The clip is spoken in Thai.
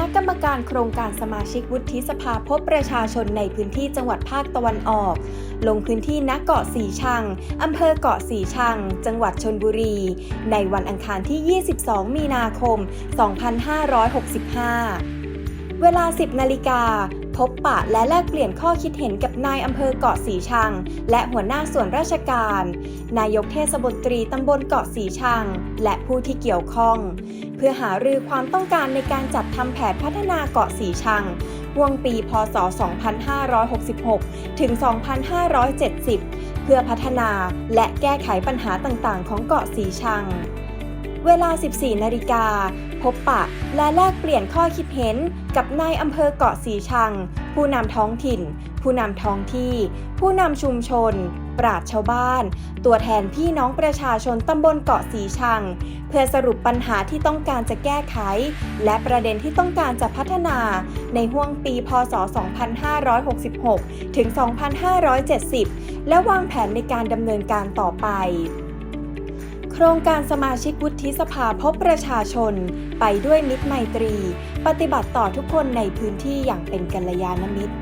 ณะกรรมการโครงการสมาชิกวุฒิสภาพบประชาชนในพื้นที่จังหวัดภาคตะวันออก ลงพื้นที่ณเกาะสีชัง อำเภอเกาะสีชัง จังหวัดชนบุรี ในวันอังคารที่ 22 มีนาคม 2565 เวลา 10 นาฬิกา พบปะและแลกเปลี่ยนข้อคิดเห็นกับนายอำเภอเกาะสีชัง และหัวหน้าส่วนราชการ นายกเทศมนตรีตำบลเกาะสีชัง และผู้ที่เกี่ยวข้อง เพื่อหารือความต้องการในการจัดทำแผนพัฒนาเกาะสีชังห่วงปี พศ 2566 ถึง 2570 เพื่อพัฒนาและแก้ไขปัญหาต่างๆ ของเกาะสีชัง เวลา 14 นาฬิกา พบปะ และแลกเปลี่ยนข้อคิดเห็นกับนายอำเภอเกาะสีชัง ผู้นำท้องถิ่น ผู้นำท้องที่ ผู้นำชุมชน ปราชชาวบ้าน ตัวแทนพี่น้องประชาชนตำบลเกาะสีชัง เพื่อสรุปปัญหาที่ต้องการจะแก้ไข และประเด็นที่ต้องการจะพัฒนา ในห่วงปีพศ 2566 ถึง 2570 และวางแผนในการดำเนินการต่อไป รงการสมาชิกวุฒิสภาพบประชาชน ไปด้วยมิตรไมตรี ปฏิบัติต่อทุกคนในพื้นที่อย่างเป็นกัลยาณมิตร